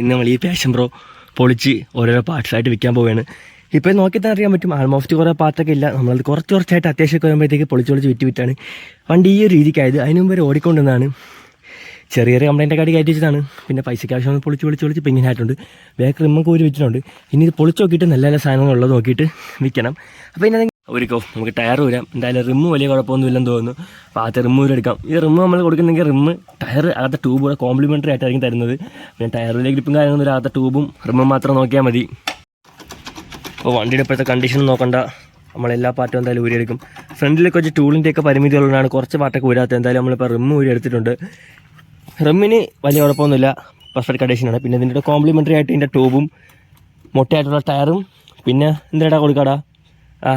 ഇന്ന് നമ്മൾ ഈ പാഷൻ പ്രോ പൊളിച്ച് ഓരോരോ പാർട്സായിട്ട് വിൽക്കാൻ പോവുകയാണ്. ഇപ്പോൾ നോക്കി തന്നെ അറിയാൻ പറ്റും. ആൾമോസ്റ്റ് കുറേ പാർട്ടൊക്കെ ഇല്ല. നമ്മളത് കുറച്ച് കുറച്ചായിട്ട് അത്യാവശ്യമൊക്കെ വരുമ്പോഴത്തേക്ക് പൊളിച്ച് പൊളിച്ച് വിറ്റ് വിറ്റാണ്. വണ്ടി ഈ ഒരു രീതിക്കായത്. അതിന് മുമ്പ് ഓടിക്കൊണ്ടെന്നാണ് ചെറിയ ചെറിയ കംപ്ലൈന്റ് കാർഡ് കയറ്റി വെച്ചതാണ്. പിന്നെ പൈസയ്ക്ക് ആവശ്യം പൊളിച്ച് പൊളിച്ച് പൊളിച്ച് ഇപ്പം ഇങ്ങനെ ആയിട്ടുണ്ട് ബാക്ക് റിമ്മൊക്കെ ഒരു വെച്ചിട്ടുണ്ട്. ഇനി ഇത് പൊളിച്ച് നോക്കിയിട്ട് നല്ല നല്ല സാധനങ്ങളുള്ളത് നോക്കിയിട്ട് വിൽക്കണം. അപ്പോൾ ഇനി ഒരുക്കോ നമുക്ക് ടയർ വരാം എന്തായാലും റിമ്മ് വലിയ കുഴപ്പമൊന്നുമില്ലെന്ന് തോന്നുന്നു. അപ്പോൾ ആദ്യത്തെ റിമ്മ് ഊരെടുക്കാം ഈ റിമ്മ് നമ്മൾ കൊടുക്കുന്നെങ്കിൽ റിമ്മ് ടയർ അകത്തെ ട്യൂബ് കൂടെ കോംപ്ലിമെന്ററി ആയിട്ടായിരിക്കും തരുന്നത്. പിന്നെ ടയറിലെ ഗ്രിപ്പും കാര്യങ്ങളൊന്നും അകത്തെ ട്യൂബും റിമ്മും മാത്രം നോക്കിയാൽ മതി. അപ്പോൾ വണ്ടിയുടെ ഇപ്പോഴത്തെ കണ്ടീഷൻ നോക്കണ്ട. നമ്മൾ എല്ലാ പാർട്ടും എന്തായാലും ഊരിയെടുക്കും. ഫ്രണ്ടിൽ കുറച്ച് ടൂളിന്റെ ഒക്കെ പരിമിതി ഉള്ളതാണ് കുറച്ച് പാട്ടൊക്കെ ഊരാത്തത്. എന്തായാലും നമ്മളിപ്പോൾ റിമ്മ് ഊരി എടുത്തിട്ടുണ്ട് റിമ്മിന് വലിയ കുഴപ്പമൊന്നുമില്ല. പെർഫെക്റ്റ് കണ്ടീഷനാണ് പിന്നെ ഇതിന്റെ കോംപ്ലിമെന്ററി ആയിട്ട് ഇതിന്റെ ട്യൂബും മൊട്ടയായിട്ടുള്ള ടയറും പിന്നെ എന്തിനാ കൊടുക്കാടാ? ആ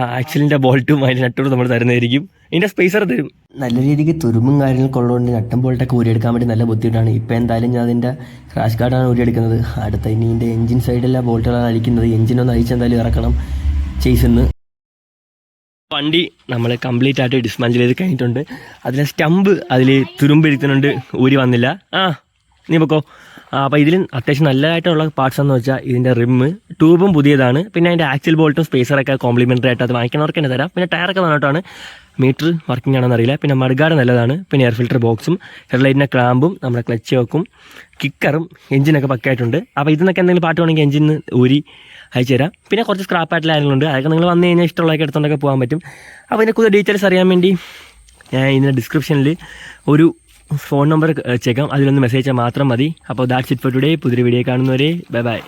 ബോൾട്ടും അതിന്റെ നട്ടും നമ്മൾ തരുന്നതായിരിക്കും. ഇതിന്റെ സ്പേസർ തരും. നല്ല രീതിക്ക് തുരുമ്പും കാര്യങ്ങളൊക്കെ ഉള്ളതുകൊണ്ട് നട്ടും ബോൾട്ടൊക്കെ ഊരിയെടുക്കാൻ വേണ്ടി നല്ല ബുദ്ധിമുട്ടാണ്. ഇപ്പൊ എന്തായാലും ഞാൻ അതിന്റെ ക്രാഷ് കാർഡാണ് ഊരിയെടുക്കുന്നത്. അടുത്ത ഇനി ഇതിന്റെ എഞ്ചിൻ സൈഡിലെ ബോൾട്ടുകളാണ് അഴിക്കുന്നത് എഞ്ചിനൊന്ന് അഴിച്ച് എന്തായാലും ഇറക്കണം. ചെയ്സിന്ന് വണ്ടി നമ്മൾ കംപ്ലീറ്റ് ആയിട്ട് ഡിസ്മാൻഡിൽ ചെയ്ത് കഴിഞ്ഞിട്ടുണ്ട്. അതിലെ സ്റ്റമ്പ് അതിൽ തുരുമ്പിരിക്കുന്നുണ്ട് ഊരി വന്നില്ല. ആ നീ പൊക്കോ. അപ്പോൾ ഇതിൽ അത്യാവശ്യം നല്ലതായിട്ടുള്ള പാർട്സ് എന്ന് വെച്ചാൽ ഇതിന്റെ റിമ്മ് ട്യൂബും പുതിയതാണ്. പിന്നെ അതിന്റെ ആക്സിൽ ബോൾട്ടും സ്പേസറൊക്കെ കോംപ്ലിമെന്ററി ആയിട്ട് അത് വാങ്ങിക്കുന്നവർക്ക് തന്നെ തരാം. പിന്നെ ടയറൊക്കെ നന്നായിട്ടാണ്. മീറ്റർ വർക്കിംഗ് ആണെന്ന് അറിയില്ല. പിന്നെ മഡ്ഗാർഡ് നല്ലതാണ്. പിന്നെ എയർ ഫിൽറ്റർ ബോക്സും ഹെഡ്ലൈറ്റിന്റെ ക്ലാമ്പും നമ്മുടെ ക്ലച്ച് വെക്കും കിക്കറും എഞ്ചിനൊക്കെ പക്കായിട്ടുണ്ട്. അപ്പോൾ ഇതിനൊക്കെ എന്തെങ്കിലും പാട്ട് വേണമെങ്കിൽ എഞ്ചിന് ഊരി അയച്ചു തരാം. പിന്നെ കുറച്ച് സ്ക്രാപ്പ് ആയിട്ടുള്ള കാര്യങ്ങളുണ്ട് അതൊക്കെ നിങ്ങൾ വന്നു കഴിഞ്ഞാൽ ഇഷ്ടമുള്ളതൊക്കെ എടുത്തുകൊണ്ടൊക്കെ പോകാൻ പറ്റും. അപ്പോൾ ഇതിന്റെ കൂടുതൽ ഡീറ്റെയിൽസ് അറിയാൻ വേണ്ടി ഞാൻ ഇതിന്റെ ഡിസ്ക്രിപ്ഷനിൽ ഒരു ഫോൺ നമ്പർ ചെക്കാം അതിലൊന്ന് മെസ്സേജ് മാത്രം മതി. അപ്പോൾ ദാറ്റ്സ് ഇറ്റ് ഫോർ ടുഡേ പുതിയ വീഡിയോ കാണുന്നവരെ ബൈ ബൈ